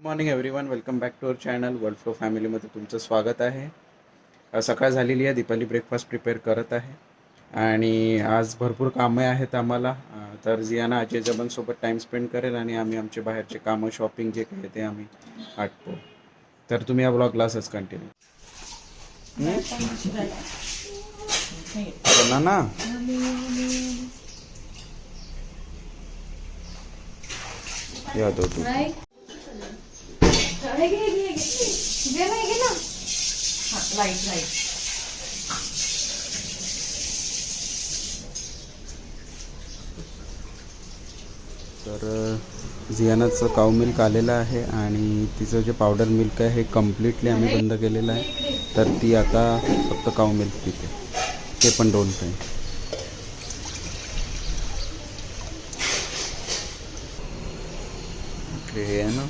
Morning everyone welcome back to our channel world flow फॅमिलीमध्ये तुमचं स्वागत आहे. सकाळ झालेली आहे. दीपाली ब्रेकफास्ट प्रिपेअर करत आहे. आणि आज भरपूर कामं आहेत आम्हाला. तर जियाना अजय जबनसोबत टाईम स्पेंड करेल आणि आम्ही आमचे बाहेरचे कामं शॉपिंग जे काही आहे ते आम्ही आटतो तर तुम्ही या ब्लॉगला असंच कंटिन्यू ना ना या दो नाही घे घे घे. घे नाही घे ना. हा लाइट लाइट तर अ, जियानाचं काऊ मिल्क आलेलं आहे आणि तिचं जे पावडर मिल्क आहे हे कम्प्लिटली आम्ही बंद केलेलं आहे. तर ती आता फक्त काऊ मिल्क पिते. ते पण दोन टाईम ओके हे आहे ना.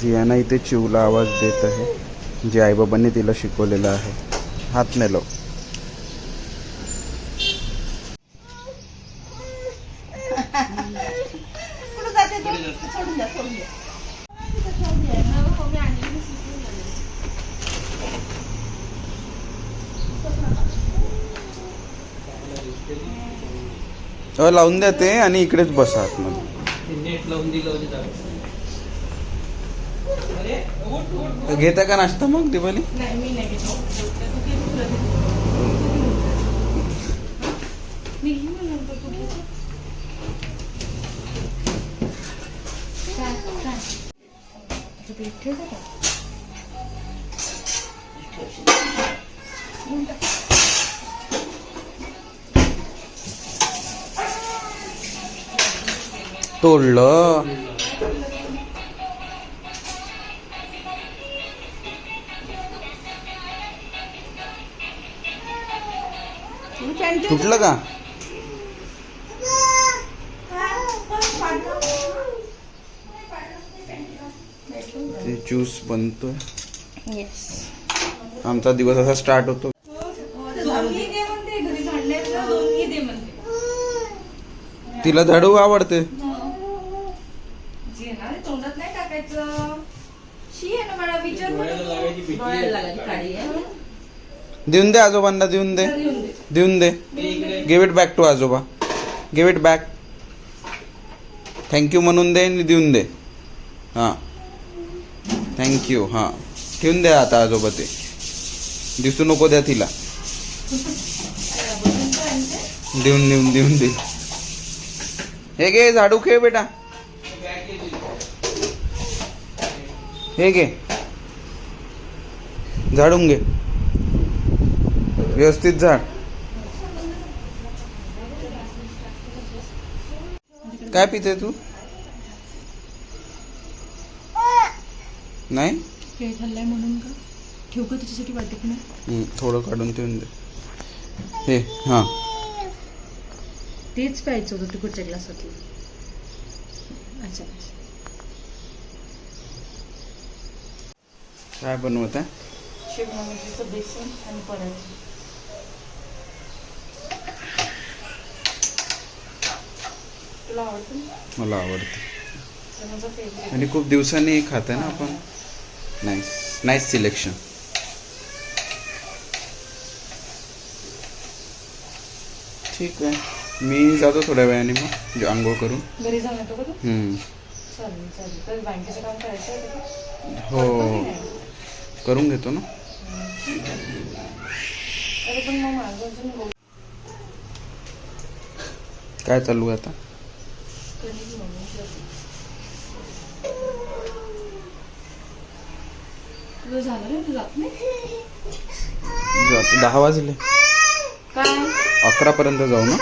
जियाना इथे चिवला आवाज देत आहे. जे आईबाबांनी तिला शिकवलेलं आहे. हात नाही लाव. अ लावून द्या ते आणि इकडेच बसा आतमध्ये. नेट लावून दिलं. घेता का नाश्ता मग दिवाळी? नाही तुटलं का? ते ज्यूस बनतोय. येस आमचा दिवस असा स्टार्ट होतो. तिला झाडू आवडते. तोंडात नाही टाकायचं. आहे देऊन दे आजोबांना देऊन दे. देऊन दे. ते गिव इट बॅक टू आजोबा give it back thank you म्हणून दे आणि देऊन दे. हां. थँक्यू हां. ठेवून द्या आता आजोबा ते. दिसू नको द्या तिला. देऊन देऊन देऊन दे. हे घे झाडू खेळ बेटा. हे घे. झाडून घे. व्यवस्थित झाड. काय पिते तू? नाही? केळ खाल्लाय म्हणून का? ठेवू का वाटत नाही? हं, थोडं काढून ठेवून दे. हे हां. तेच प्यायचं होतं तिकडच्या ग्लासातलं. अच्छा. काय बनवत आहे? बेसन आणि पराठा तुला आवडतं. ना? मला आवडते. आणि खूप दिवसांनी खात आहे ना आपण? नाईस नाईस सिलेक्शन ठीक आहे. मी जातो थोड्या वेळाने मग. आंघोळ करून. घरी जाऊन येतो का तू? हं. हो करून घेतो ना. काय चालू आहे आता कधी मम्मी तुझं झालं ना तू जात दहा वाजले. काय? अकरापर्यंत जाऊ ना?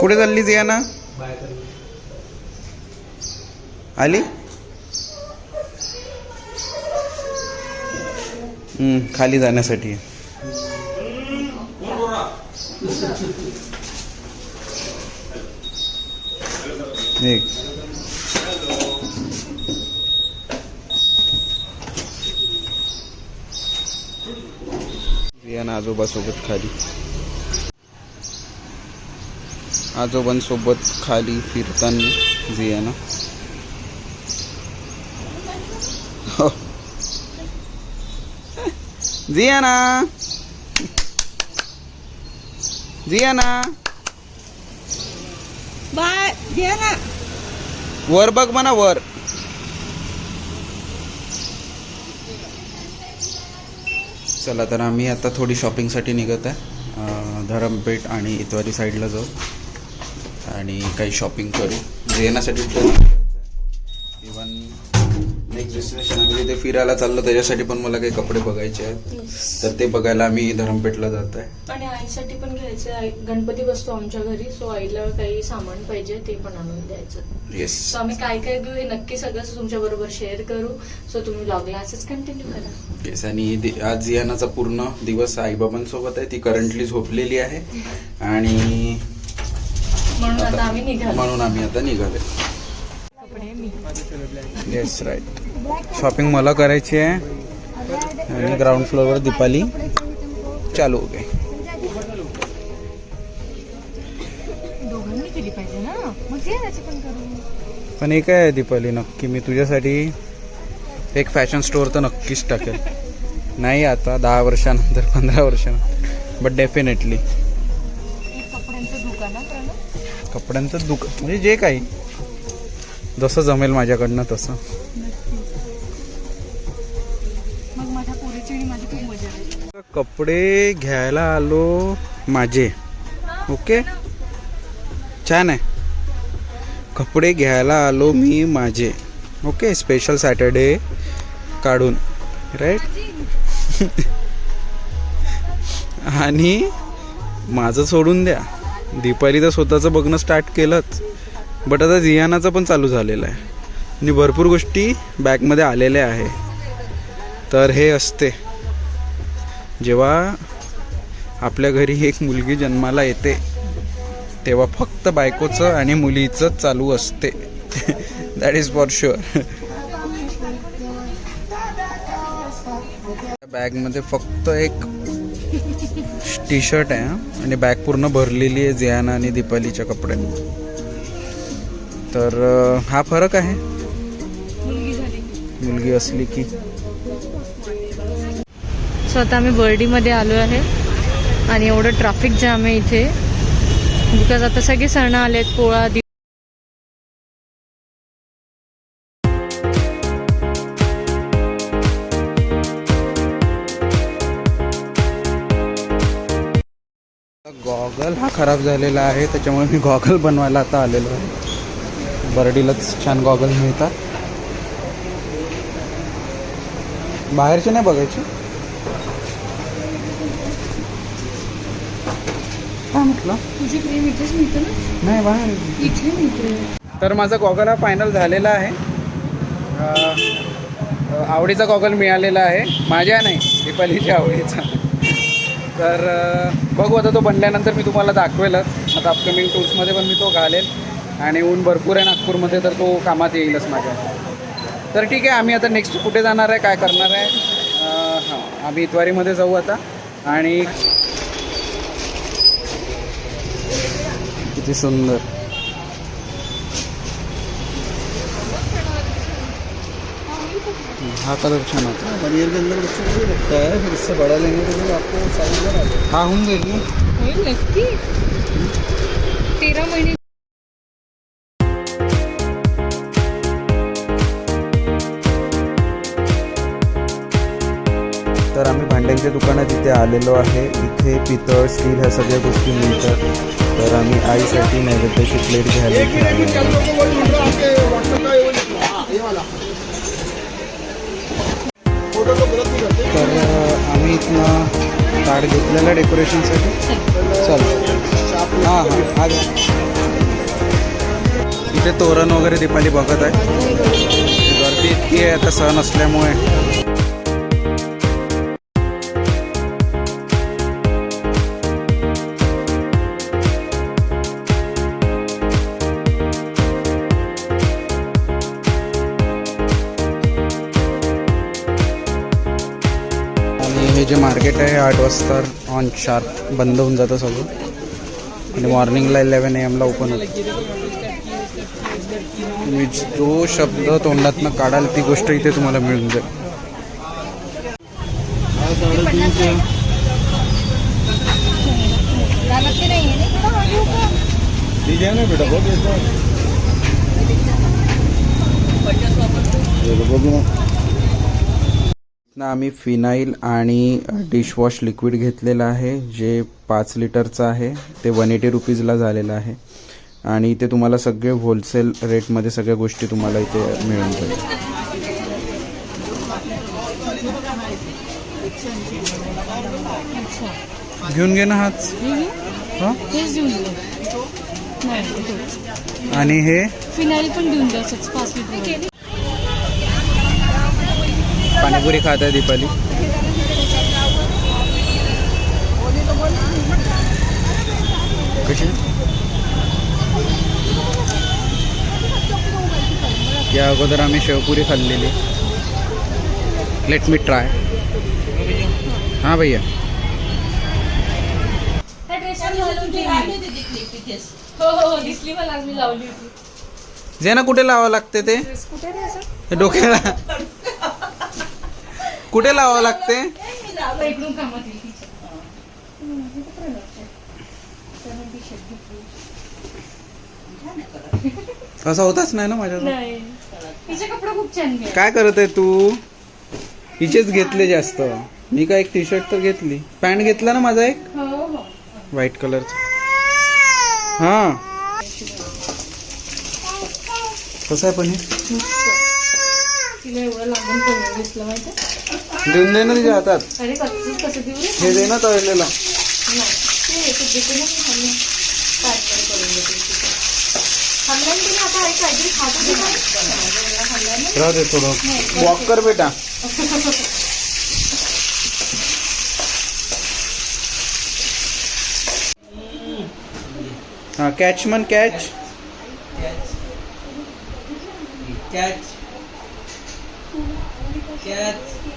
कुठे चालली जियाना बाहेर आली? हम्म, खाली जाण्यासाठी. एक जियाना आजोबासोबत खाली. आजोबांसोबत खाली फिरताना जियाना जियाना हो. जियाना ना. वर बघ म्हणा वर. चला तर आम्ही आता थोडी शॉपिंगसाठी निघत आहे. धरमपेठ आणि इतवारी साईडला जाऊ. आणि काही शॉपिंग करू. येण्यासाठी फिरायला चाललो त्याच्यासाठी पण मला काही कपडे बघायचे आहेत. तर ते बघायला आम्ही धरमपेठला जात आहे. आणि आईसाठी पण घ्यायचं आहे. गणपती बसतो आमच्या घरी सो आईला काही सामान पाहिजे ते पण आणून द्यायचं. येस सो आम्ही काय काय घेऊ हे नक्की सगळं तुमच्या बरोबर शेअर करू. सो तुम्ही ब्लॉगला असंच कंटिन्यू करा. येस आणि दि- आज जियानाचा पूर्ण दिवस आईबाबांसोबत आहे. ती करंटली झोपलेली आहे. आणि म्हणून आता आम्ही निघालो. म्हणून आम्ही आता निघाले. कपडे मी. येस राईट शॉपिंग मला करायची आहे. आणि ग्राउंड फ्लोअरवर दीपाली चालू ओके दोघांनी केली पाहिजे ना? मग ते याची पण काय आहे दीपाली नक्की मी तुझ्यासाठी एक फॅशन स्टोअर तर नक्कीच टाकेल. नाही आता दहा वर्षानंतर पंधरा वर्षानंतर बट डेफिनेटली एक कपड्यांचं दुकान म्हणजे जे काही जसं जमेल माझ्याकडनं तसं. कपडे घ्यायला आलो माझे. ओके? छान आहे. कपडे घ्यायला आलो मी माझे. ओके? स्पेशल सॅटर्डे काढून. राईट आणि माझं सोडून द्या. दीपाली तर स्वतःचं बघणं स्टार्ट केलंच. बट आता जियानाचं पण चालू झालेलं आहे. आणि भरपूर गोष्टी बॅगमध्ये आलेल्या आहे. तर हे असते. जेव्हा आपल्या घरी एक मुलगी जन्माला येते तेव्हा फक्त बायकोचं आणि मुलीचं चालू असते. दॅट इज फॉर शुअर बॅगमध्ये फक्त एक टी शर्ट आहे. आणि बॅग पूर्ण भरलेली आहे जियाना आणि दीपालीच्या कपड्यांनी. तर हा फरक आहे? मुलगी असली की. सो आता आम्ही बर्डीमध्ये आलो आहे. आणि एवढं ट्रॅफिक जाम आहे इथे. बिकॉज आता सगळे सण आले आहेत पोळा गॉगल हा खराब झालेला आहे त्याच्यामुळे मी गॉगल बनवायला आता आलेलो आहे. बर्डीलाच छान गॉगल मिळतात. बाहेरचे नाही बघायचे? काय म्हटलं? तुझी क्रीम इथेच मिळते ना? नाही बाहेर इथे मिळते तर माझा गॉगल हा फायनल झालेला आहे. अं, आवडीचा गॉगल मिळालेला आहे. माझ्या नाही दीपालीच्या आवडीचा. तर अं, बघू आता तो बनल्यानंतर मी तुम्हाला दाखवेलच. आता अपकमिंग टूर्समध्ये पण मी तो घालेल. आणि ऊन भरपूर आहे नागपूरमध्ये तर तो कामात येईलच माझ्या. तर ठीक आहे आम्ही आता नेक्स्ट कुठे जाणार आहे काय करणार आहे? अं, हां आम्ही इतवारीमध्ये जाऊ आता. आणि किती सुंदर. हा कलर छान होता. पनीर के अंदर बच्चों को भी लगता है फिर इससे बड़ा लेंगे तो आपको साइज हा होऊन जाईल नक्की. तर आम्ही भांड्यांच्या दुकानात इथे आलेलो आहे. इथे पितळ स्टील ह्या सगळ्या गोष्टी मिळतात. तर आम्ही आईसाठी नैवेद्याची प्लेट घ्यायला तर आम्ही इथनं कार्ड घेतलेलं डेकोरेशनसाठी. चल. हां हां आज इथे तोरण वगैरे दीपाली बघत आहे. गर्दी इतकी आहे आता सण असल्यामुळे. जे मार्केट आहे आठ वाजता ऑन शार्प बंद होऊन जातं सगळं. आणि मॉर्निंगला इलेवन ए एमला ओपन होतं. तुम्ही जो शब्द तोंडातनं काढाल ती गोष्ट इथे तुम्हाला मिळून जाईल. ना. आम्ही फिनाईल आणि डिशवॉश लिक्विड घेतलेलं आहे जे पाच लिटरचं आहे ते वन एटी रुपीजला झालेलं आहे. आणि इथे तुम्हाला सगळे होलसेल रेटमध्ये सगळ्या गोष्टी तुम्हाला इथे मिळून जाईल. घेऊन घे ना हाच. हा? आणि हे? फिनाईल पण द्या असंच पाच लिटर. पाणीपुरी खात आहे दीपाली। कशी या अगोदर आम्ही शेवपुरी खाल्लेली लेट मी ट्राय हां भैया हो हो हो दिसली मला आज मी लावली होती जे ना कुठे लावावं लागते ते? कुठे रे असं हे डोक्याला कुठे लावावं लागते. असं होतच नाही ना माझ्या काय करत आहे तू? हिचेच घेतले जास्त. मी काय एक टी शर्ट तर घेतली. पॅन्ट घेतला ना माझा एक? हो हो. व्हाईट कलरचा हा. कसं आहे पण देऊन दे ना तिच्या हातात अरे कसं कसं देऊ रे हे दे ना तळलेला नाही ते सध्याचे ना खाल्लं काय करून देते तिचं. खाल्लं आणि तिने आता ऐक काहीतरी खात होती ना खाल्लं ना राहू दे थोडं वॉक कर बेटा हा कॅच मन catch Catch. Catch. Hmm.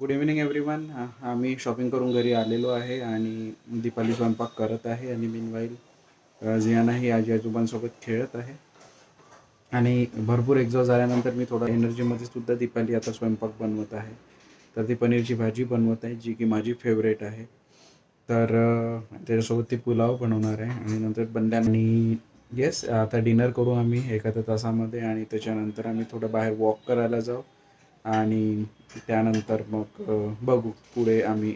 Good evening everyone आम्ही शॉपिंग करून घरी आलेलो आहे आणि दीपाली स्वयंपाक करत आहे आणि मिनवाईल झियानाही आजी आजोबांसोबत खेळत आहे. आणि भरपूर एक्झॉस्ट झाल्यानंतर मी थोडं एनर्जीमध्ये सुद्धा दीपाली आता स्वयंपाक बनवत आहे. तर ती पनीरची भाजी बनवत आहे जी की माझी फेवरेट आहे. तर त्याच्यासोबत ती पुलाव बनवणार आहे. आणि नंतर बनल्या आणि येस आता डिनर करू आम्ही एखाद्या तासामध्ये आणि त्याच्यानंतर आम्ही थोडं बाहेर वॉक करायला जाऊ. आणि त्यानंतर मग बघू पुढे आम्ही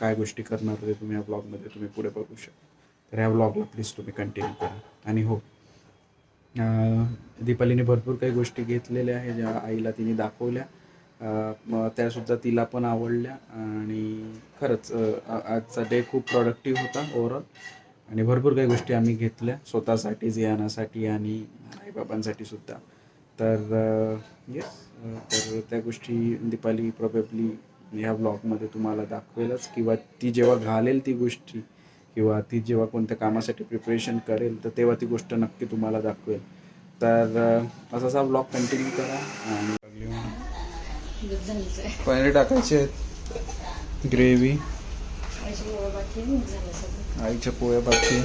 काय गोष्टी करणार ते तुम्ही या ब्लॉगमध्ये तुम्ही पुढे बघू शकता. तर ह्या ब्लॉगला प्लीज तुम्ही कंटिन्यू करा. आणि हो दीपालीने भरपूर काही गोष्टी घेतलेल्या आहे ज्या आईला तिने दाखवल्या. मग त्यासुद्धा तिला पण आवडल्या. आणि खरंच आजचा डे खूप प्रॉडक्टिव्ह होता ओवरऑल आणि भरपूर काही गोष्टी आम्ही घेतल्या स्वतःसाठी जियानासाठी आणि आईबाबांसाठी सुद्धा. तर येस तर त्या गोष्टी दीपाली प्रॉबेबली ह्या ब्लॉगमध्ये तुम्हाला दाखवेलच. किंवा ती जेव्हा घालेल ती गोष्टी किंवा ती जेव्हा कोणत्या कामासाठी प्रिपरेशन करेल तर तेव्हा ती गोष्ट नक्की तुम्हाला दाखवेल. तर अ, असाच हा ब्लॉग कंटिन्यू करा आणि पनीर टाकायचे आहेत. ग्रेव्ही आईच्या पोळ्या बाकी.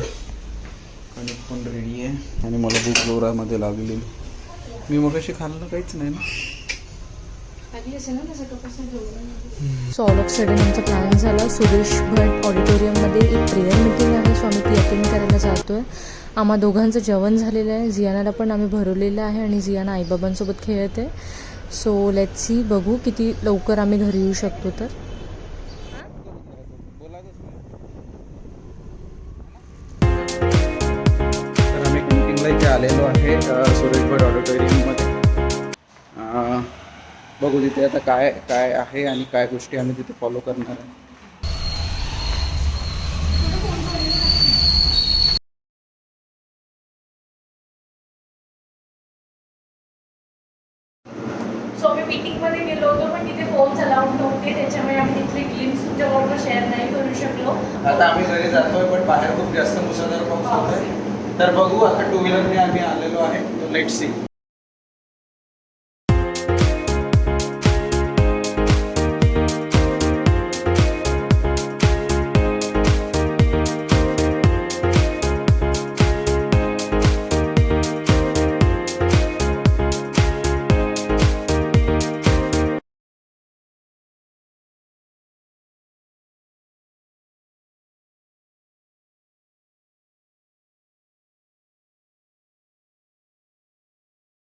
कणिक पण रेडी आहे. आणि मला भूक जोरामध्ये लागलेली मी मग अशी खाल्लं काहीच नाही ना. आधी असेल ना तसं कसं जेवण सो ऑल ऑफ सडन आमचा प्लॅन झाला. सुरेश भट ऑडिटोरियममध्ये एक प्रेयर मिटिंग आहे. सो आम्ही ती अटेंड करायला जातो आहे आम्हा दोघांचं जेवण झालेलं आहे. जियानाला पण आम्ही भरवलेलं आहे आणि जियाना आईबाबांसोबत खेळत. आहे सो लेट सी बघू किती लवकर आम्ही घरी येऊ शकतो तर तर. बघू तिथे आता काय काय आहे आणि काय गोष्टी आम्ही तिथे फॉलो करणार आहे.